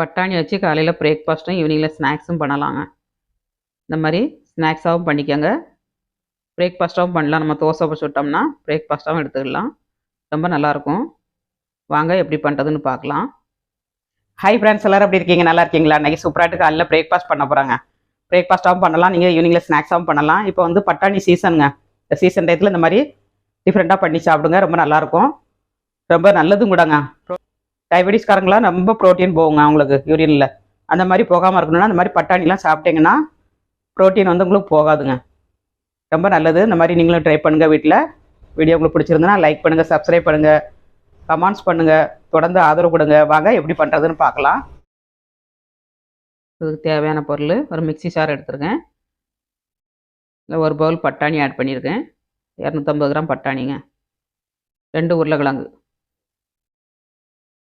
பட்டாணி வச்சு காலையில் பிரேக்ஃபாஸ்ட்டும் ஈவினிங்கில் ஸ்நாக்ஸும் பண்ணலாங்க. இந்த மாதிரி ஸ்நாக்ஸாகவும் பண்ணிக்கோங்க. பிரேக்ஃபாஸ்ட்டாகவும் பண்ணலாம். நம்ம தோசை சுட்டோம்னா பிரேக்ஃபாஸ்ட்டாகவும் எடுத்துக்கலாம். ரொம்ப நல்லாயிருக்கும். வாங்க எப்படி பண்ணுறதுன்னு பார்க்கலாம். ஹை ஃப்ரெண்ட்ஸ் எல்லோரும் எப்படி இருக்கீங்க? நல்லா இருக்கீங்களா? இன்றைக்கி சூப்பராட்டு காலையில் பிரேக்ஃபாஸ்ட் பண்ண போகிறாங்க பிரேக்ஃபாஸ்ட்டாகவும் பண்ணலாம். நீங்கள் ஈவினிங்கில் ஸ்நாக்ஸாகவும் பண்ணலாம். இப்போ வந்து பட்டாணி சீசனுங்க இந்த சீசன் டயத்தில் இந்த மாதிரி டிஃப்ரெண்ட்டாக பண்ணி சாப்பிடுங்க. ரொம்ப நல்லாயிருக்கும். ரொம்ப நல்லதும் கூடங்க. டயபெட்டிஸ்காரங்களாம் ரொம்ப ப்ரோட்டீன் போகுங்க அவங்களுக்கு யூரியனில் அந்த மாதிரி போகாமல் இருக்கணும்னா அந்த மாதிரி பட்டாணிலாம் சாப்பிட்டீங்கன்னா ப்ரோட்டீன் வந்து உங்களுக்கு போகாதுங்க. ரொம்ப நல்லது. இந்த மாதிரி நீங்களும் ட்ரை பண்ணுங்கள் வீட்டில் வீடியோ உங்களுக்கு பிடிச்சிருந்தனா லைக் பண்ணுங்கள் சப்ஸ்கிரைப் பண்ணுங்கள் கமெண்ட்ஸ் பண்ணுங்கள் தொடர்ந்து ஆதரவு கொடுங்க. வாங்க எப்படி பண்ணுறதுன்னு பார்க்கலாம். இதுக்கு தேவையான பொருள் ஒரு மிக்ஸி சார் எடுத்துருக்கேன். இல்லை ஒரு பவுல் பட்டாணி ஆட் பண்ணியிருக்கேன். இரநூத்தம்பது கிராம் பட்டாணிங்க. ரெண்டு உருளைக்கிழங்கு.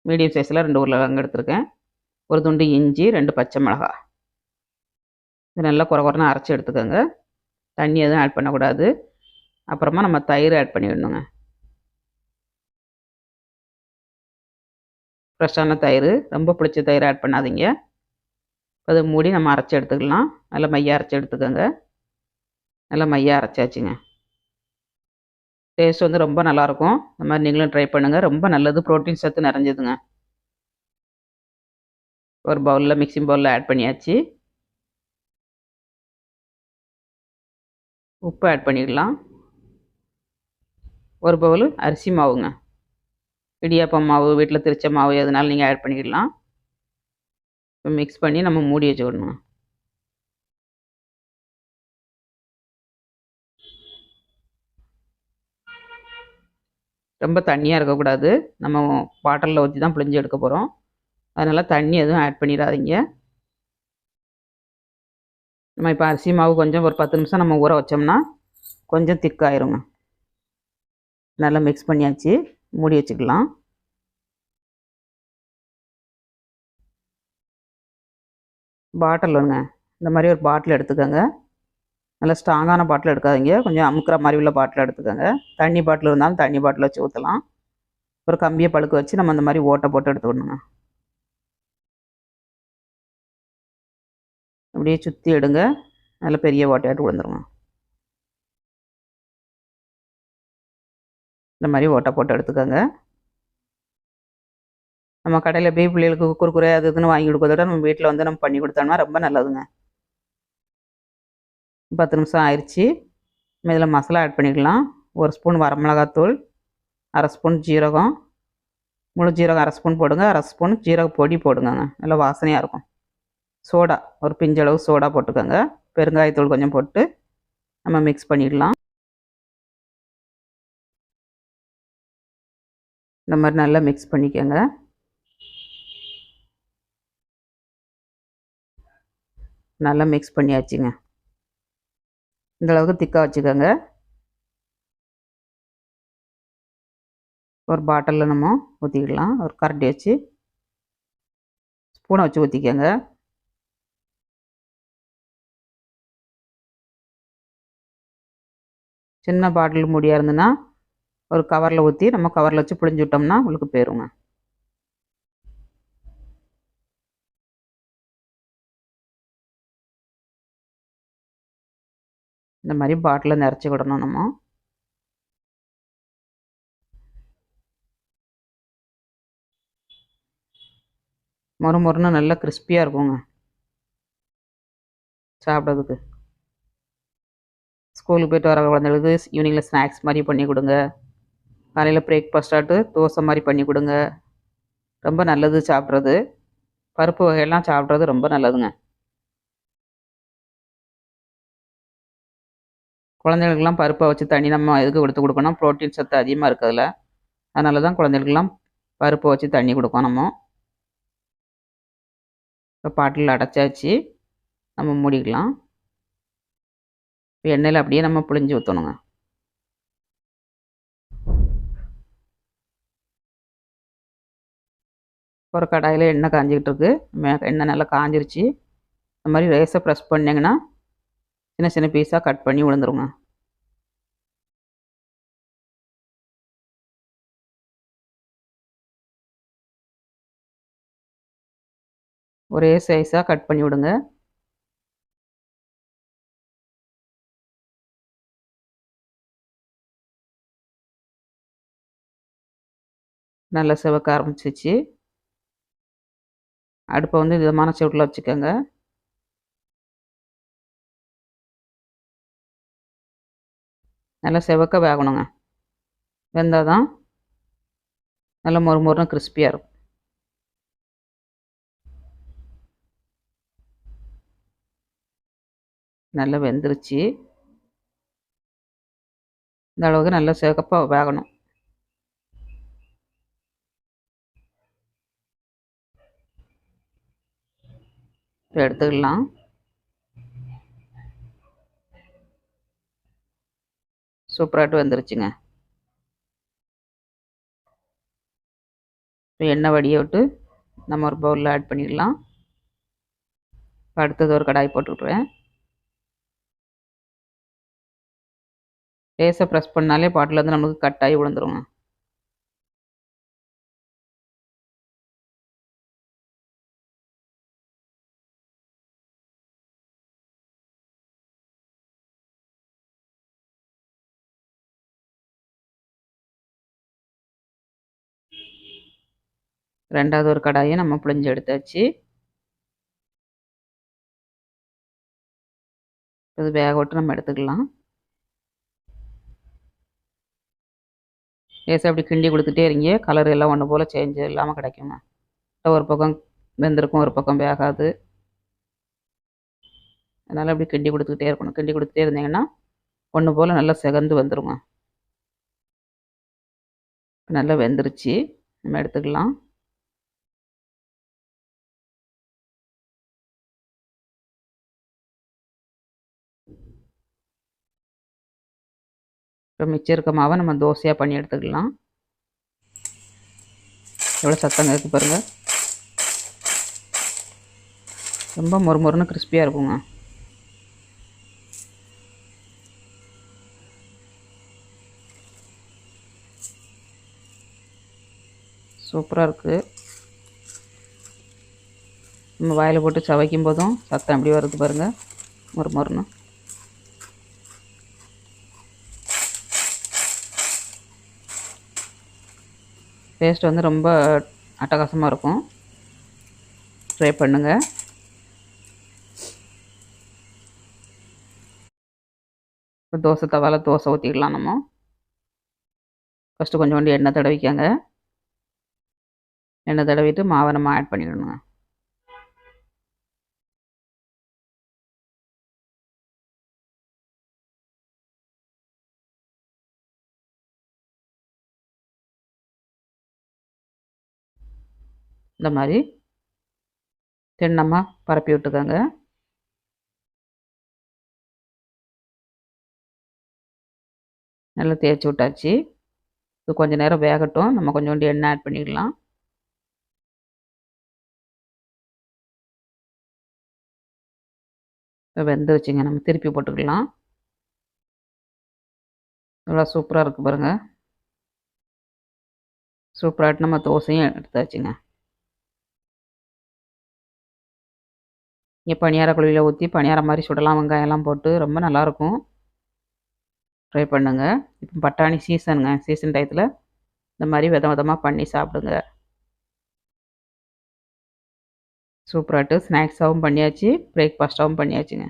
மீடியம் சைஸில் ரெண்டு உருளைக்கிழங்கு எடுத்திருக்கேன். ஒரு துண்டு இஞ்சி ரெண்டு பச்சை மிளகா. இது நல்லா குறை குறைன்னு அரைச்சி எடுத்துக்கோங்க. தண்ணி எதுவும் ஆட் பண்ணக்கூடாது. அப்புறமா நம்ம தயிர் ஆட் பண்ணிடணுங்க. ஃப்ரெஷ்ஷான தயிர். ரொம்ப பிடிச்ச தயிர் ஆட் பண்ணாதீங்க. அது மூடி நம்ம அரைச்சி எடுத்துக்கலாம். நல்லா மைய அரைச்சி எடுத்துக்கோங்க. நல்லா மைய அரைச்சாச்சுங்க. டேஸ்ட் வந்து ரொம்ப நல்லாயிருக்கும் இந்த மாதிரி நீங்களும் ட்ரை பண்ணுங்கள் ரொம்ப நல்லது. ப்ரோட்டீன் சத்து நிறைஞ்சதுங்க. ஒரு பவுலில் மிக்சிங் பவுலில் ஆட் பண்ணியாச்சு. உப்பு ஆட் பண்ணிடலாம். ஒரு பவுல் அரிசி மாவுங்க. இடியாப்பம் மாவு வீட்டில் திரிச்ச மாவு எதுனாலும் நீங்கள் ஆட் பண்ணிடலாம். இப்போ மிக்ஸ் பண்ணி நம்ம மூடி வச்சுக்கணுங்க. ரொம்ப தண்ணியாக இருக்கக்கூடாது. நம்ம பாட்டிலில் ஊற்றி தான் பிழிஞ்சு எடுக்க போகிறோம் அதனால் தண்ணி எதுவும் ஆட் பண்ணிடாதீங்க. நம்ம இப்போ அரிசி மாவு கொஞ்சம் ஒரு பத்து நிமிஷம் நம்ம ஊற வச்சோம்னா கொஞ்சம் திக்காயிருங்க நல்லா மிக்ஸ் பண்ணியாச்சு. மூடி வச்சுக்கலாம். பாட்டில் ஒன்றுங்க இந்த மாதிரி ஒரு பாட்டில் எடுத்துக்கோங்க. நல்லா ஸ்ட்ராங்கான பாட்டில் எடுக்காதீங்க. கொஞ்சம் அமுக்கிற மாதிரி உள்ள பாட்டில் எடுத்துக்கோங்க. தண்ணி பாட்டில் இருந்தாலும் தண்ணி பாட்டில் வச்சு ஊற்றலாம் ஒரு கம்பியை பழுக்க வச்சு நம்ம அந்த மாதிரி ஓட்டை போட்டு எடுத்துக்கணுங்க. அப்படியே சுற்றி எடுங்க. நல்ல பெரிய ஓட்டையாட்டு விழுந்துருங்க இந்த மாதிரி ஓட்டை போட்டு எடுத்துக்கோங்க. நம்ம கடையில் போய் பிள்ளைகளுக்கு குறுக்குறை அது இதுன்னு வாங்கி கொடுக்கறத நம்ம வீட்டில் வந்து நம்ம பண்ணி கொடுத்தோம்னா ரொம்ப நல்லதுங்க. பத்து நிமிஷம் ஆயிடுச்சு இதில் மசாலா ஆட் பண்ணிக்கலாம். ஒரு ஸ்பூன் வரமிளகாத்தூள் அரை ஸ்பூன் ஜீரகம் முழு ஜீரகம் அரை ஸ்பூன் போடுங்க. அரை ஸ்பூன் ஜீரக பொடி போடுங்கங்க. நல்லா வாசனையாக இருக்கும். சோடா ஒரு பிஞ்சளவு சோடா போட்டுக்கோங்க. பெருங்காயத்தூள் கொஞ்சம் போட்டு நம்ம மிக்ஸ் பண்ணிடலாம். இந்த மாதிரி நல்லா மிக்ஸ் பண்ணிக்கோங்க. நல்லா மிக்ஸ் பண்ணியாச்சுங்க. இந்தளவுக்கு திக்காக வச்சுக்கோங்க. ஒரு பாட்டிலில் நம்ம ஊற்றிக்கலாம் ஒரு கரண்டி வச்சு. ஸ்பூனை வச்சு ஊற்றிக்கோங்க சின்ன பாட்டில் மூடியாக இருந்ததுன்னா ஒரு கவரில் ஊற்றி நம்ம கவரில் வச்சு பிழிஞ்சு விட்டோம்னா உங்களுக்கு போயிருங்க. இந்த மாதிரி பாட்டிலில் நிறச்சி விடணும் நம்ம. மொறு மொறுன்னு நல்லா கிறிஸ்பியாக இருக்குங்க. சாப்பிட்றதுக்கு. ஸ்கூலுக்கு போயிட்டு வர குழந்தைகளுக்கு ஈவினிங்கில் ஸ்நாக்ஸ் மாதிரி பண்ணி கொடுங்க. காலையில் பிரேக்ஃபாஸ்டாட்டு தோசை மாதிரி பண்ணி கொடுங்க. ரொம்ப நல்லது சாப்பிட்றது. பருப்பு வகையெல்லாம் சாப்பிட்றது ரொம்ப நல்லதுங்க. குழந்தைகளுக்கெல்லாம் பருப்பை வச்சு தண்ணி நம்ம எதுக்கு கொடுத்து கொடுக்கணும்? ப்ரோட்டீன் சத்து அதிகமாக இருக்கிறதுல. அதனால தான் குழந்தைகளுக்கெல்லாம் பருப்பை வச்சு தண்ணி கொடுக்கோம் நம்ம. இப்போ பாட்டில் அடைச்சாச்சு. நம்ம மூடிக்கலாம். இப்போ எண்ணெயில் அப்படியே நம்ம புளிஞ்சு ஊற்றணுங்க ஒரு கடாயில் எண்ணெய் காஞ்சிக்கிட்டு இருக்கு. எண்ணெய் நல்லா காஞ்சிருச்சு. இந்த மாதிரி ரைஸை ப்ரெஸ் பண்ணிங்கன்னா சின்ன சின்ன பீஸாக கட் பண்ணி விழுந்துருங்க ஒரே சைஸாக கட் பண்ணி விடுங்க. நல்லா சிவக்க ஆரம்பிச்சிச்சு. அடுப்பை வந்து விதமான சூட்டில் வச்சுக்கோங்க. நல்லா செவக்க வேகணுங்க. வெந்தால் தான் நல்லா மொறு மொறுன்னு கிறிஸ்பியாக இருக்கும். நல்லா வெந்துருச்சு. இந்த அளவுக்கு நல்லா சிவப்பாக வேகணும். இப்போ எடுத்துக்கலாம். சூப்பராகிட்டு வந்துருச்சுங்க. எண்ணெய் வடியை விட்டு நம்ம ஒரு பவுலில் ஆட் பண்ணிடலாம். இப்போ அடுத்தது ஒரு கடாய் போட்டுக்கிட்டுறேன் லேசாக ப்ரெஸ் பண்ணாலே பாட்டிலேருந்து நம்மளுக்கு கட்டாகி விழுந்துருங்க ரெண்டாவது ஒரு கடாயை நம்ம புளிஞ்சு எடுத்தாச்சு இது வேக விட்டு நம்ம எடுத்துக்கலாம். லேசாக அப்படி கிண்டி கொடுத்துட்டே இருங்க. கலர் எல்லாம் ஒன்று போல் சேஞ்ச் இல்லாமல் கிடைக்குங்க. ஒரு பக்கம் வெந்திருக்கும் ஒரு பக்கம் வேகாது. அதனால் அப்படி கிண்டி கொடுத்துக்கிட்டே இருக்கணும். கிண்டி கொடுத்துட்டே இருந்தீங்கன்னா ஒன்று போல் நல்லா செகந்து வந்துடுங்க நல்லா வெந்துருச்சு. நம்ம எடுத்துக்கலாம். இப்போ மிச்சம் இருக்க மாவை நம்ம தோசையாக பண்ணி எடுத்துக்கலாம். எவ்வளோ சத்தம் இருக்குது பாருங்கள் ரொம்ப மொறு மொறுன்னு கிறிஸ்பியாக இருக்குங்க. சூப்பராக இருக்குது நம்ம வாயில் போட்டு சவைக்கும் போதும் சத்தம் எப்படி வருது பாருங்கள் மொறு மொறுன்னு. டேஸ்ட் வந்து ரொம்ப அட்டகாசமாக இருக்கும். ட்ரை பண்ணுங்கள் இப்போ தோசை தவால தோசை ஊற்றிக்கலாம் நம்ம. ஃபஸ்ட்டு கொஞ்சோண்டு எண்ணெய் தடவிக்கங்க. எண்ணெய் தடவிட்டு மாவை நம்ம ஆட் பண்ணிடணுங்க. இந்த மாதிரி திண்ணமாக பரப்பி விட்டுக்கோங்க. நல்லா தேய்ச்சி விட்டாச்சு. இது கொஞ்சம் நேரம் வேகட்டும். நம்ம கொஞ்சோண்டு எண்ணெய் ஆட் பண்ணிக்கலாம். இப்போ வெந்துருச்சுங்க நம்ம திருப்பி போட்டுக்கலாம். நல்லா சூப்பராக இருக்குது பாருங்கள் சூப்பராகிட்டு நம்ம தோசையும் எடுத்தாச்சுங்க. இங்கே பணியார குழியில் ஊற்றி பணியாரம் மாதிரி சுடலாம் வெங்காயம்லாம் போட்டு ரொம்ப நல்லாயிருக்கும். ட்ரை பண்ணுங்கள் இப்போ பட்டாணி சீசனுங்க சீசன் டயத்தில் இந்த மாதிரி வித விதமாக பண்ணி சாப்பிடுங்க. சூப்பராகிட்டு ஸ்நாக்ஸாகவும் பண்ணியாச்சு. பிரேக்ஃபாஸ்ட்டாகவும் பண்ணியாச்சுங்க.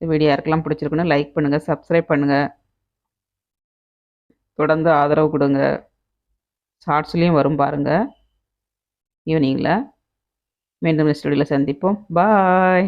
இந்த வீடியோ யாருக்கெல்லாம் பிடிச்சிருக்குன்னு லைக் பண்ணுங்கள் சப்ஸ்கிரைப் பண்ணுங்கள் தொடர்ந்து ஆதரவு கொடுங்க. ஷார்ட்ஸ்லேயும் வரும் பாருங்கள் ஈவினிங்கில் மீண்டும் ஸ்டுடியோவில் சந்திப்போம். பாய்